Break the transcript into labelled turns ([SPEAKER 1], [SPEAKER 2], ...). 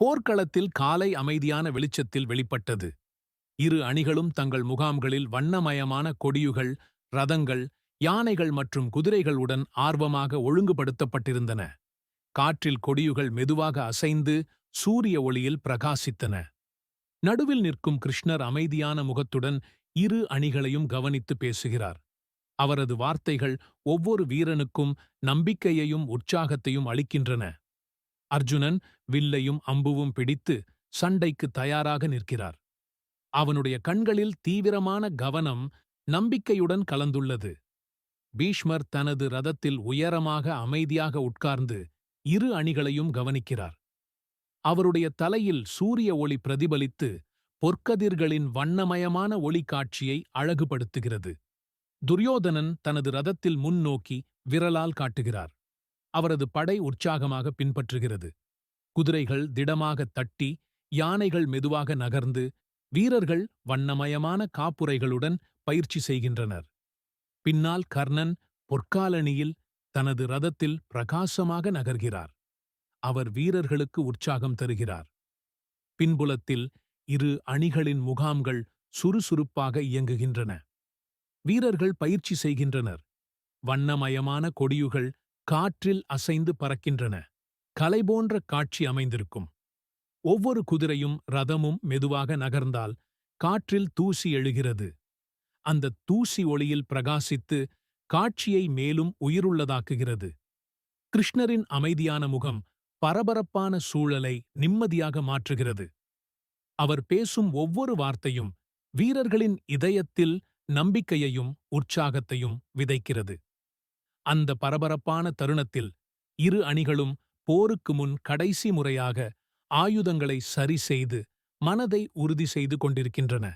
[SPEAKER 1] போர்க்களத்தில் காலை அமைதியான வெளிச்சத்தில் வெளிப்பட்டது. இரு அணிகளும் தங்கள் முகாம்களில் வண்ணமயமான கொடியுகள் ரதங்கள் யானைகள் மற்றும் குதிரைகளுடன் ஆர்வமாக ஒழுங்குபடுத்தப்பட்டிருந்தன. காற்றில் கொடியுகள் மெதுவாக அசைந்து சூரிய ஒளியில் பிரகாசித்தன. நடுவில் நிற்கும் கிருஷ்ணர் அமைதியான முகத்துடன் இரு அணிகளையும் கவனித்து பேசுகிறார். அவரது வார்த்தைகள் ஒவ்வொரு வீரனுக்கும் நம்பிக்கையையும் உற்சாகத்தையும் அளிக்கின்றன. அர்ஜுனன் வில்லையும் அம்புவும் பிடித்து சண்டைக்கு தயாராக நிற்கிறார். அவனுடைய கண்களில் தீவிரமான கவனம் நம்பிக்கையுடன் கலந்துள்ளது. பீஷ்மர் தனது ரதத்தில் உயரமாக அமைதியாக உட்கார்ந்து இரு அணிகளையும் கவனிக்கிறார். அவருடைய தலையில் சூரிய ஒளி பிரதிபலித்து பொற்கதிர்களின் வண்ணமயமான ஒளி காட்சியை அழகுபடுத்துகிறது. துரியோதனன் தனது ரதத்தில் முன்னோக்கி விரலால் காட்டுகிறார். அவரது படை உற்சாகமாக பின்பற்றுகிறது. குதிரைகள் திடமாக தட்டி யானைகள் மெதுவாக நகர்ந்து வீரர்கள் வண்ணமயமான காப்புரைகளுடன் பயிற்சி செய்கின்றனர். பின்னால் கர்ணன் பொற்காலணியில் தனது ரதத்தில் பிரகாசமாக நகர்கிறார். அவர் வீரர்களுக்கு உற்சாகம் தருகிறார். பின்புலத்தில் இரு அணிகளின் முகாம்கள் சுறுசுறுப்பாக இயங்குகின்றன. வீரர்கள் பயிற்சி செய்கின்றனர். வண்ணமயமான கொடியுகள் காற்றில் அசைந்து பறக்கின்றன. கலை போன்ற காட்சி அமைந்திருக்கும். ஒவ்வொரு குதிரையும் ரதமும் மெதுவாக நகர்ந்தால் காற்றில் தூசி எழுகிறது. அந்த தூசி ஒளியில் பிரகாசித்து காட்சியை மேலும் உயிருள்ளதாக்குகிறது. கிருஷ்ணரின் அமைதியான முகம் பரபரப்பான சூழலை நிம்மதியாக மாற்றுகிறது. அவர் பேசும் ஒவ்வொரு வார்த்தையும் வீரர்களின் இதயத்தில் நம்பிக்கையையும் உற்சாகத்தையும் விதைக்கிறது. அந்த பரபரப்பான தருணத்தில் இரு அணிகளும் போருக்கு முன் கடைசி முறையாக ஆயுதங்களை சரி செய்து மனதை உறுதி செய்து கொண்டிருக்கின்றன.